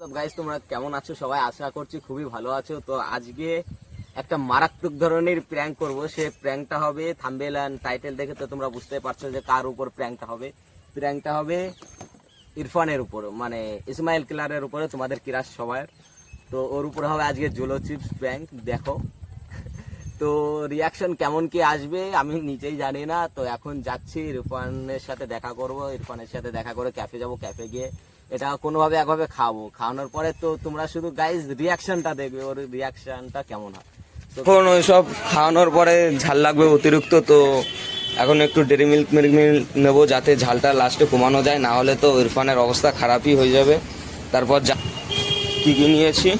Guys তোমরা কেমন আছো? সবাই আশা করছি খুবই ভালো আছো। তো আজকে একটা মারাত্মক ধরনের প্র্যাঙ্ক করব। সে প্র্যাঙ্কটা হবে থাম্বেল অ্যান্ড টাইটেল দেখে তো তোমরা বুঝতে পারছ যে কার উপর প্র্যাঙ্কটা হবে। প্র্যাঙ্কটা হবে ইরফানের উপর মানে ইসমাইল কিলারের উপরে, তোমাদের কিরাস সবার। তো ওর উপরে হবে আজকে জোলো চিপস প্র্যাঙ্ক দেখো। তো রিয়াকশন কেমন কি আসবে, আমি নিজেই জানি না। তো এখন যাচ্ছি ইরফানের সাথে দেখা করব। ইরফানের সাথে দেখা করে ক্যাফে যাব। ক্যাফে গিয়ে এটা কোনোভাবে একভাবে খাব। খাওয়ানোর পরে তো তোমরা শুধু গাইজ রিয়াকশনটা দেখবে, ওর রিয়াকশনটা কেমন হয়? এখন ওই সব খাওয়ানোর পরে ঝাল লাগবে অতিরিক্ত, তো এখন একটু ডেরি মিল্ক মিল্ক মিল্ক নেব যাতে ঝালটা লাস্টে কমানো যায়, না হলে তো ইরফানের অবস্থা খারাপই হয়ে যাবে। তারপর যা কী কী নিয়েছি?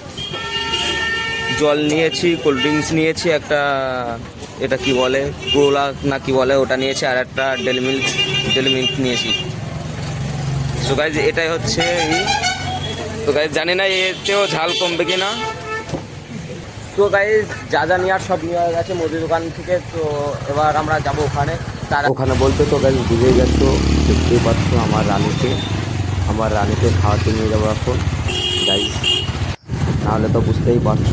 জল নিয়েছি কোল্ড ড্রিঙ্কস নিয়েছি, একটা, এটা কি বলে কোলা না কি বলে, ওটা নিয়েছি, আর একটা ডেলি মিল্ক ডেলি মিল্ক নিয়েছি। সো গাইজ এটাই হচ্ছে এই। তো গাইজ জানি না এতেও ঝাল কমবে কি না তো গাইজ যা যা নেওয়ার সব নেওয়া গেছে মুদি দোকান থেকে তো এবার আমরা যাব ওখানে তার ওখানে বলতে তো গাইজ বুঝেই গেছো দেখতে পাচ্ছ আমার রানীকে আমার রানীকে খাওয়াতে নিয়ে যাব এখন গাইজ নাহলে তো বুঝতেই পারছ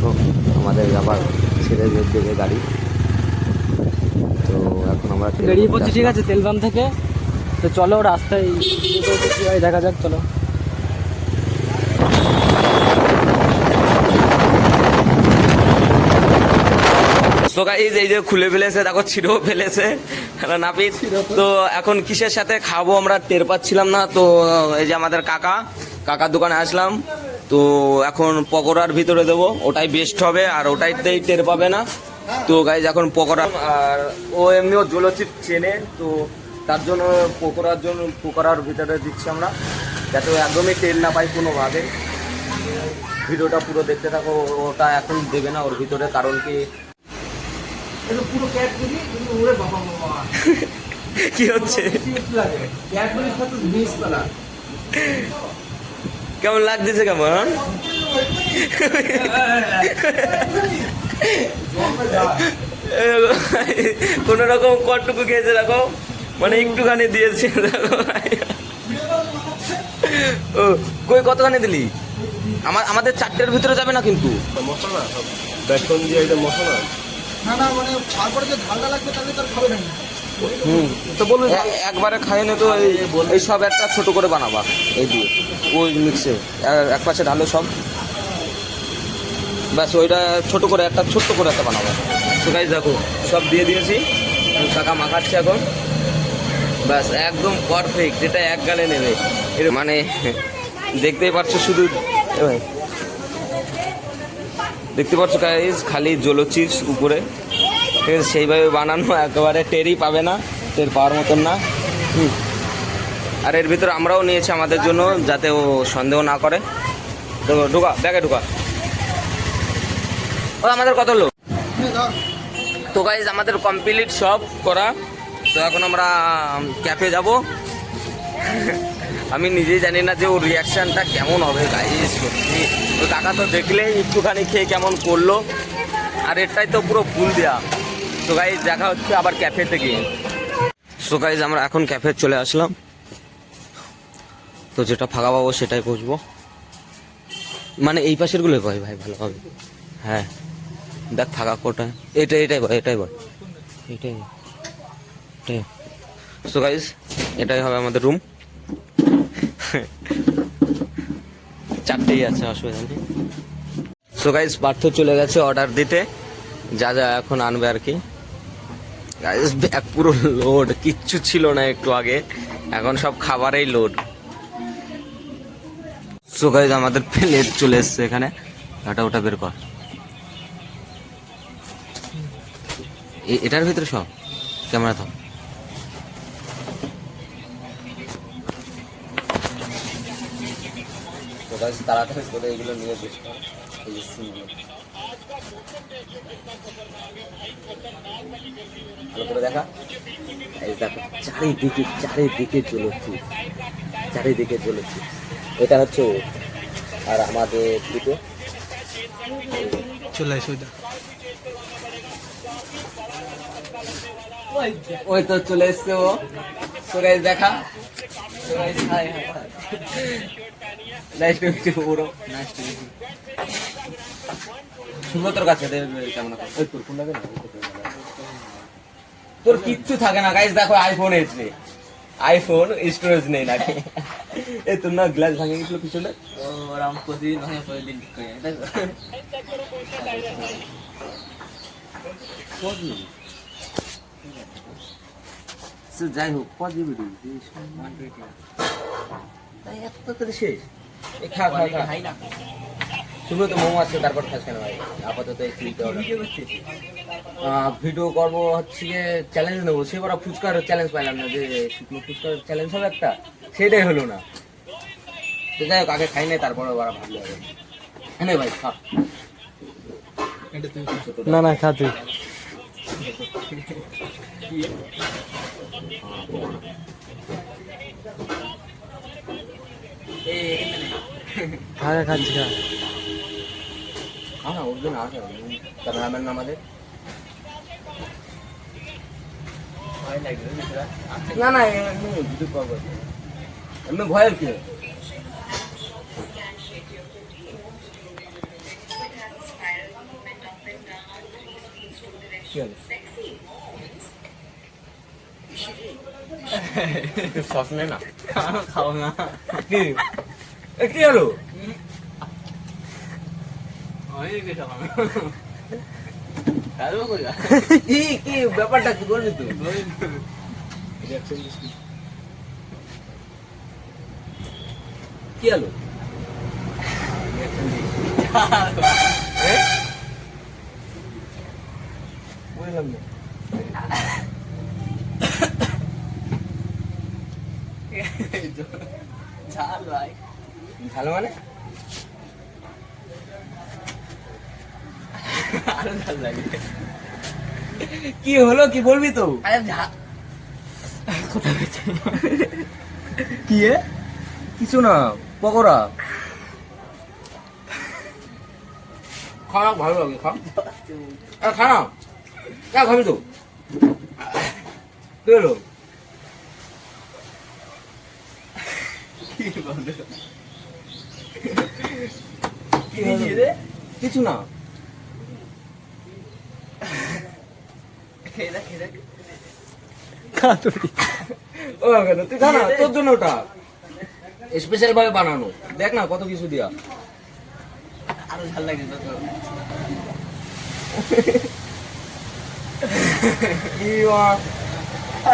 আমাদের আবার ছেড়ে দেবে গাড়ি তো এখন আমরা ট্রেন বেরিয়ে পড়ছি ঠিক। আছে তেলবাম থেকে তো চলো রাস্তায় হয় দেখা যাক চলো। তো গাইজ এই যে খুলে ফেলেছে দেখো ছিঁড়েও ফেলেছে নাপিত। তো এখন কিসের সাথে খাব আমরা? টের পাচ্ছিলাম না। তো এই যে আমাদের কাকা কাকার দোকানে আসলাম। তো এখন পকোড়ার ভিতরে দেবো ওটাই বেস্ট হবে আর ওটাইতেই টের পাবে না। তো গাইজ এখন পকোড়া আর ও এমনিও জোলো চিপ চেনে তো তার জন্য পকোড়ার জন্য পকোড়ার ভিতরে দিচ্ছি আমরা। যাতে একদমই তেল না পাই কোনোভাবে। ভিডিওটা পুরো দেখতে থাকো ওটা এখন দেবে না ওর ভিতরে কারণ কি? কি হচ্ছে? কেমন লাগতেছে কেমন? কোন রকম কটটুকু খেয়েছে দেখো। মানে একটুখানি দিয়েছে দেখো ও কই কতখানি দিলি? আমার আমাদের চারটের ভিতরে যাবে না কিন্তু। হুম তো বলুন। একবারে খাই নে তো এই এই সব একটা ছোট করে বানাবা এই দিয়ে। ওই মিক্সে এক পাশে ঢালো সব। ব্যাস ওইটা ছোট করে একটা ছোট্ট করে একটা বানাবা। তো গাইজ দেখো সব দিয়ে দিয়েছি। কাকা মাখাচ্ছে এখন। ব্যাস, একদম পারফেক্ট যেটা এক গালে নেবে। এর মানে দেখতেই পাচ্ছ শুধু দেখতে পাচ্ছ গাইজ খালি জলো চিপস উপরে। ঠিক আছে, সেইভাবে বানানো, একেবারে টেরই পাবে না, টের পাওয়ার মতন না। আর এর ভিতরে আমরাও নিয়েছি আমাদের জন্য, যাতে ও সন্দেহ না করে। তো ঢুকা দেখে ঢুকা। ও, আমাদের কত লোক? তো গাইজ আমাদের কমপ্লিট সব করা। তো এখন আমরা ক্যাফে যাব। আমি নিজেই জানি না যে ওর রিয়াকশানটা কেমন হবে গাইজ সত্যি। তো কাকা তো দেখলেই একটুখানি খেয়ে কেমন করল। আর এটাই তো পুরো ফুল দেওয়া তো গাইজ দেখা হচ্ছে আবার ক্যাফেতে গিয়ে। সো গাইজ আমরা এখন ক্যাফে চলে আসলাম। তো যেটা ফাঁকা পাবো সেটাই বসবো মানে এই পাশেরগুলো কয় ভাই, ভালো হবে। হ্যাঁ। দেখ, ফাঁকা কোটা এটা, এটাই এটাই বল এটাই। সো গাইজ এটাই হবে আমাদের রুম চারটেই আছে, অসুবিধা নেই। সো গাইজ পার্থ চলে গেছে অর্ডার দিতে। যা যা এখন আনবে আর কি। গাইজ ব্যাগ পুরো লোড কিচ্ছু ছিল না একটু আগে। এখন সব খাবারেই লোড সো গাইজ আমাদের প্লেট চলে এসছে এখানে। ওটা ওটা বের কর। এটার ভিতরে সব? ক্যামেরা থাম। গাইজ তাড়াতাড়ি করে এগুলো নিয়ে বসতে এই যে সিমগুলো। ভালো করে দেখা। এই দেখো চারিদিকে চারিদিকে চলেছি চারিদিকে চলেছি এটা হচ্ছে ও। আর আমাদের দুটো। চলে আসো ওই তো চলে এসছে ও। guys দেখা। নাইস টু মিট কাছে কেমন ওই তোর ফোন লাগে না তোর কিচ্ছু থাকে না গাইস দেখো আইফোন এসে আইফোন স্টোরেজ নেই নাকি? এ তোর না গ্লাস ভাঙে গেছিল পিছনে? ওরম প্রতিদিন ভাঙে প্রতিদিন ঠিক করে তাই তো? সে যাই হোক জিবি তাই এত তাড়াতাড়ি শেষ? এ খা খা খা। খাই না শুনো তো মোমো আছে তারপর খাস কেন ভাই? আপাতত এই ফ্রিতে ভিডিও করব হচ্ছে গিয়ে চ্যালেঞ্জ নেব। সেবার ফুচকার চ্যালেঞ্জ পাইলাম না যে শুকনো ফুচকার চ্যালেঞ্জ হবে একটা? সেটাই হলো না। তো যাই হোক আগে খাই নাই তারপরে ওরা ভাবলে হবে। হ্যাঁ ভাই খা। না না খা তুই। খা খা, খাচ্ছি খা না ওর জন্য আসে ক্যামেরাম্যান আমাদের ভয় না না ভিডিও করব এমনি ভয়ের কি কি হলো? সস নে না খাও না কি এ, কি হলো ব্যাপারটা কি বলবি তুই কি হলো বুঝলাম না ঝাল ভাই। মানে? আরও ঝাল লাগে। কি হলো কি বলবি তো? আরে ঝাল কোথায় কি কিছু না পকোড়া। খাওয়া ভালো লাগে খা খা না। খাবি তো। কি হলো কি বলবে কি হলো? কিছু না। তুই খা তোর জন্য ওটা। স্পেশাল ভাবে বানানো। দেখ না কত কিছু দিয়া। আরও ঝাল লাগে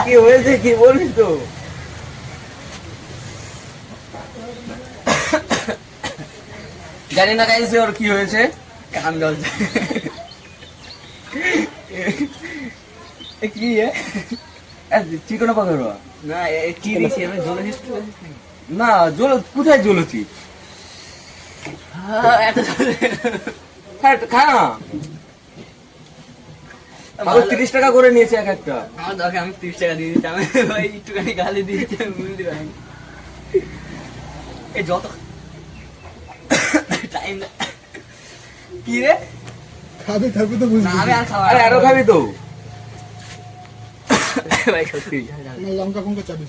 কি হয়েছে কি বলবি তো? জানি না গাইছে ওর কি হয়েছে। কান জল কি চিকন না কি দিছি আমি না জল কোথায় জ্বলেছি হ্যাঁ খা। তিরিশ টাকা করে নিয়েছে এক একটা। আমার দরকার আমি তিরিশ টাকা দিয়ে দিচ্ছি। আমি ভাই একটুখানি গালি দিয়েছি আমি বুঝতে পারিনি। এই যত টাইম কি রে? খাবে তারপর তো বুঝবি। না আমি আর খাওয়া আরে আরও খাবি তো। ভাই সত্যি লঙ্কা চাবি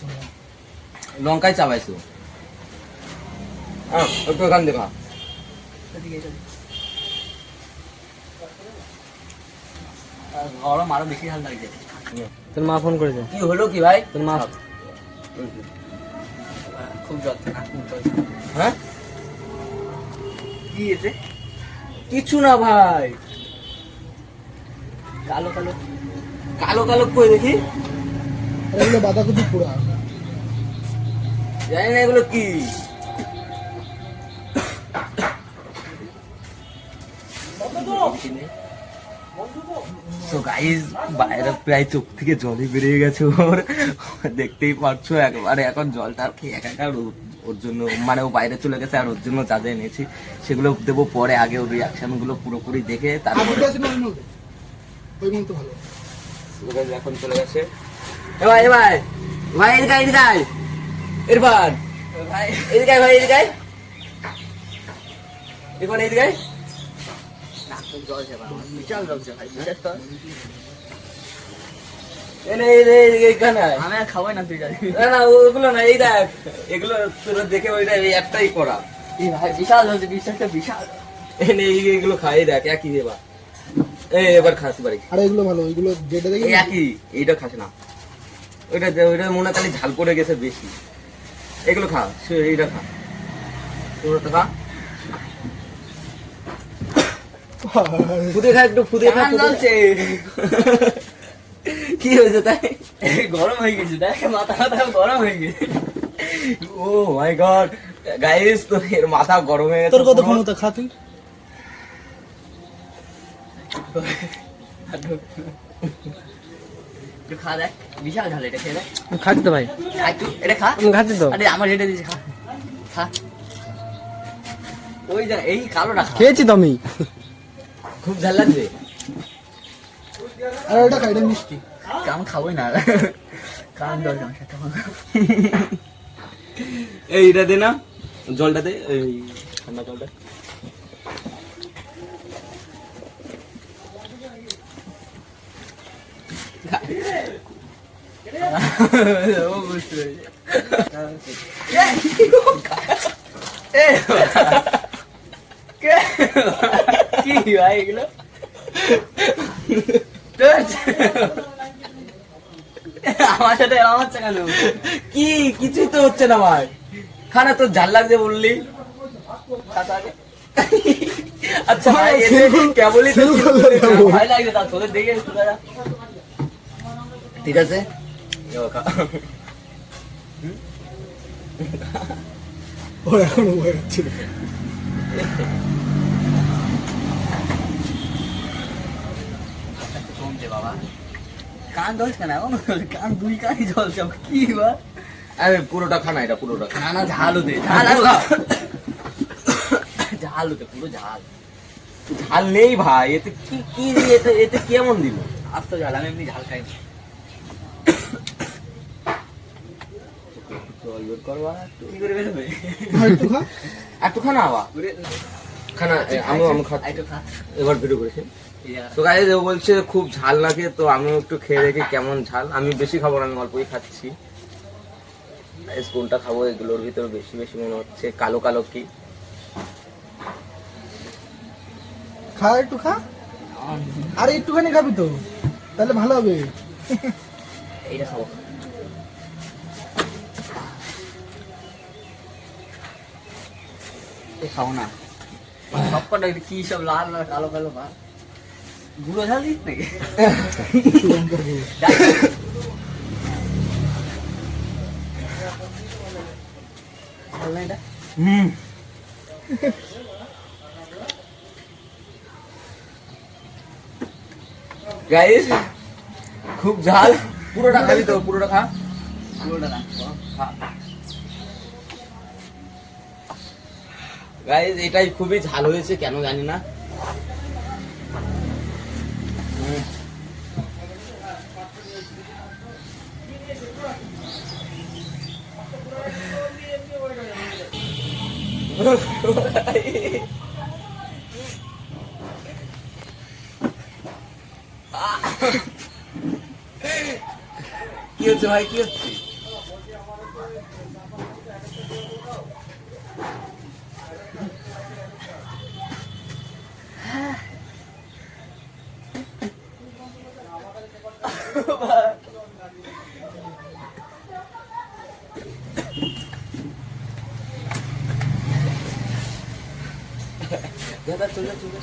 লঙ্কায় চাবাইছো? হ্যাঁ একটু দেখা গরম আরও বেশি ঝাল লাগছে। তোর মা ফোন করেছে। কি হলো কি ভাই? তোর মা খুব জল হ্যাঁ? কি এতে কিছু না ভাই। কালো কালো কালো কালো কই দেখি? এগুলো বাঁধাকপি পোড়া। জানি না এগুলো কি। তো গাইজ বাইরে প্রায় চোখ থেকে জলই বেরিয়ে গেছে ওর দেখতেই পারছ একবারে এখন জলটা খেয়ে একাকার ওর জন্য মানে ও বাইরে চলে গেছে আর ওর জন্য যা যা এনেছি সেগুলো দেবো পরে আগে ওর রিয়াকশনগুলো পুরোপুরি দেখে তারপরে এখন চলে গেছে এ ভাই এ ভাই ভাই আয়, এদিকে আয়। ইরফান ভাই আয় ভাই এদিকে আয়। ইরফান এদিকে আয়। খাই দেখ একই এবার এগুলো যেটা দেখি একই খাস না ওইটা মনে হয় খালি ঝাল পড়ে গেছে বেশি এগুলো খা এইটা খা তোরা তো খা ফুদে খা একটু ফুদে খা কান ফুদে খা। জ্বলছে। কি হয়েছে তাই? গরম হয়ে গেছে দেখ মাথা মাথা গরম হয়ে গেছে। ও মাই গড গাইস তো এর মাথা গরম হয়ে গেছে তোর কত। ক্ষমতা খা তুই খা দেখ বিশাল ঝাল এটা খেয়ে দেখ। খাচ্ছি তো ভাই। এটা খা। খাচ্ছি তো। আরে আমার এটা দিয়েছে খা। খা। ওই যা এই কালোটা খেয়েছি তো আমি। খুব ঝাল লাগবে আর ওটা খাই এটা মিষ্টি। আমি খাবোই না। কারণ দরকার আমার এই এটা দে না জলটা দে এই ঠান্ডা জলটা। ও বুঝতে পেরেছি। কে? ভাই এগুলো? আমার সাথে হচ্ছে কেন? কি? কিছুই তো হচ্ছে না ভাই। খানা তো ঝাল লাগছে বললি। আচ্ছা ভাই কেবলই। ভয় লাগছে তোদের দেখে তোরা ঠিক আছে? ও এখনও বয়ে যাচ্ছে। বাবা। কান ধরছে কেন কান দুই কানই জ্বলছে আমার। কি বা? আরে পুরোটা খানা এটা পুরোটা না না ঝাল হতে ঝাল আর ঝাল হতে পুরো ঝাল। ঝাল নেই ভাই এতে কি কি এতে এতে কেমন দিল? আস্তে ঝাল আমি এমনি ঝাল খাই একটু। খানা আবার খানা আমি আমি খা। এবার ভিডিও করেছি। তো গাইজ ও বলছে খুব ঝাল লাগে তো আমিও একটু খেয়ে দেখি কেমন ঝাল। আমি বেশি খাব না আমি অল্পই খাচ্ছি। কোনটা খাব? এগুলোর ভিতর বেশি বেশি মনে হচ্ছে কালো কালো কি। খা একটু খা। আরে একটুখানি খাবি তো। তাহলে ভালো হবে। এইটা খাব। খাব না। সব কটা কি সব লাল লাল কালো কালো বা গুঁড়ো ঝাল দিস নাকি? হুম। গাইস খুব ঝাল। পুরোটা খাবি তো পুরোটা খা। গুঁড়োটা না গাইস এটাই খুবই ঝাল হয়েছে কেন জানি না। কি হচ্ছে ভাই? কি হচ্ছে? দাদা চলে চলে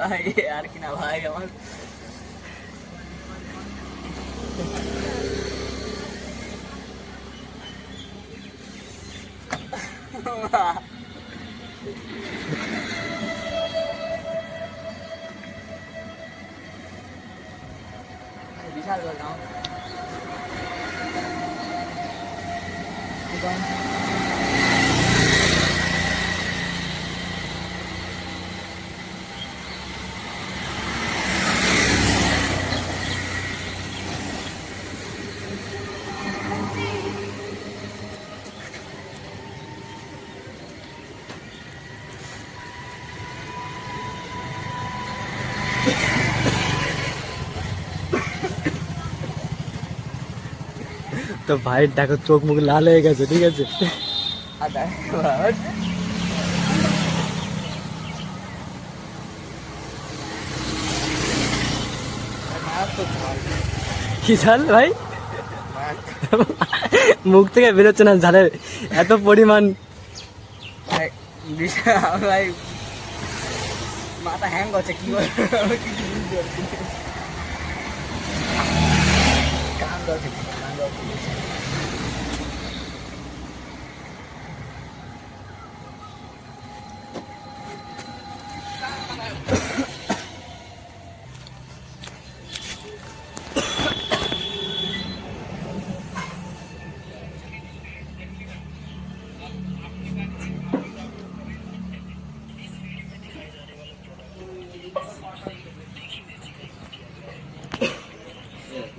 ভাই আর কি না ভাই আমার বিশাল বল তো ভাইয়ের দেখো চোখ মুখ লাল হয়ে গেছে, ঠিক আছে? কি ঝাল ভাই? মুখ থেকে বেরোচ্ছে না, ঝালের এত পরিমাণ। মাথা হ্যাং করছে, কি বলে কিছু বুঝতে পারছি না। কান ধরছে, কান ধরছে।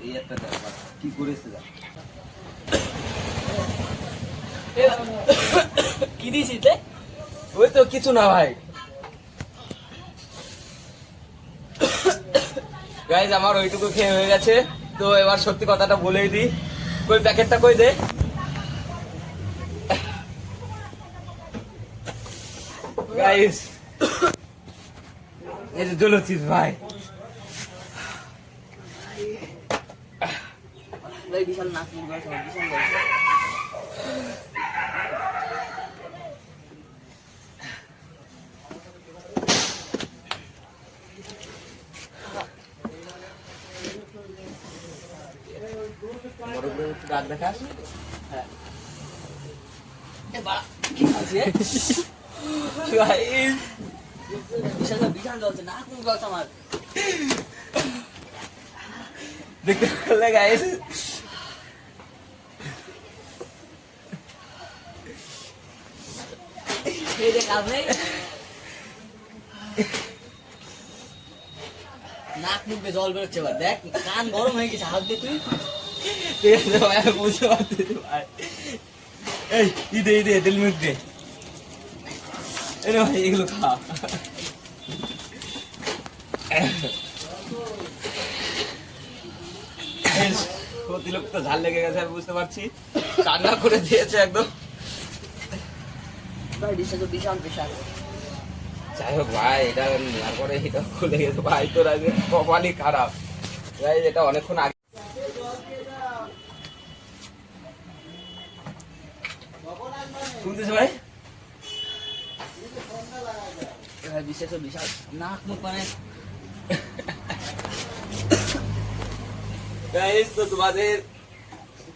এই একটা ব্যাপার কি রে? ওই তো কিছু না ভাই। গাইজ আমার ওইটুকু খেয়ে হয়ে গেছে। তো এবার সত্যি কথাটা বলেই দিই। কই প্যাকেটটা কই দে? গাইজ এই যে জলছিস ভাই। ভাই বিশাল নাক মুখ বিশাল ডাক দেখাস এ বাড়া, কি আছে? গাইজ বিশাল বিশাল জ্বলছে নাক মুখ জ্বলছে আমার দেখতে পারলে গাইজ এই দেখ আপনি নাক মুখ জল বেরোচ্ছে এবার। দেখ, কান গরম হয়ে গেছে, হাত দিয়ে তুই বুঝতে পারছি ভাই ঝাল লেগে গেছে, আমি বুঝতে পারছি। কান্না করে দিয়েছে একদম ভাই ডিশটা তো বিশাল বিশাল যাই হোক ভাই এটা নেওয়ার পরে এটা খুলে গেছে। ভাই তোর আজকে কপালই খারাপ। ভাই এটা অনেকক্ষণ আগে শুনতেছ ভাই? ভাই বিশেষ বিশাল নাক মুখ মানে তো তোমাদের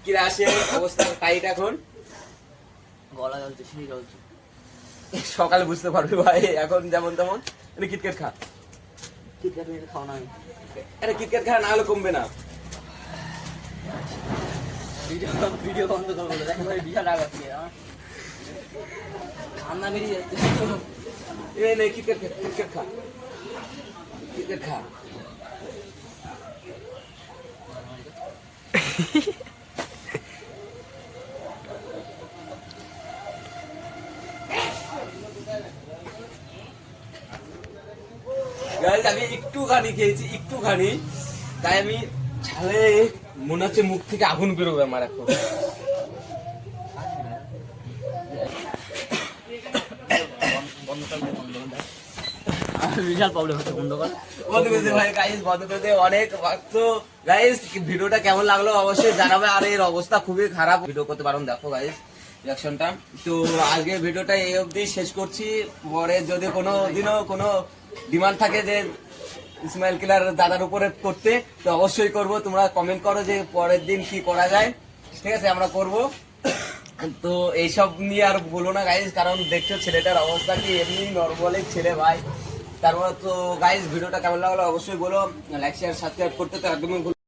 কি আসে অবস্থা টাইট এখন। গলা জ্বলছে সেই জ্বলছে। সকালে বুঝতে পারবে ভাই এখন যেমন তেমন। এটা কিটকেট খা। খাও না আমি। এটা কিটকেট খা না হলে কমবে না। ভিডিও ভিডিও বন্ধ করব দেখো ভাই বিশাল রাগ আছে আমার কান্না বেরিয়ে যাচ্ছে এ নে কিটকেট খা কিটকেট খা। কিটকেট খা। Guys, আমি একটুখানি খেয়েছি একটুখানি। তাই আমি ঝালে মনে হচ্ছে মুখ থেকে আগুন বেরোবে আমার এখন। বন্ধ কর বন্ধ কর দেখ। আমার বিশাল প্রবলেম হচ্ছে বন্ধ কর বন্ধ করে দে ভাই গাইস বন্ধ করে দে অনেক তো গাইস ভিডিওটা কেমন লাগল অবশ্যই জানাবে আর এর অবস্থা খুবই খারাপ। ভিডিও করতে পারুন দেখো গাইস রিয়াকশনটা তো আজকে ভিডিওটা এই অবধি শেষ করছি। পরে যদি কোনো দিনও কোনো ডিমান্ড থাকে যে ইসমাইল কিলার দাদার উপরে করতে, তো অবশ্যই করব। তোমরা কমেন্ট করো যে পরের দিন কি করা যায়। ঠিক আছে, আমরা করব। তো এইসব নিয়ে আর বলো না গাইজ কারণ দেখছ ছেলেটার অবস্থা কি এমনি নর্মালি ছেলে ভাই। তারপর তো গাইজ ভিডিওটা কেমন লাগল অবশ্যই বলো। লাইক শেয়ার সাবস্ক্রাইব করতে তো একদমই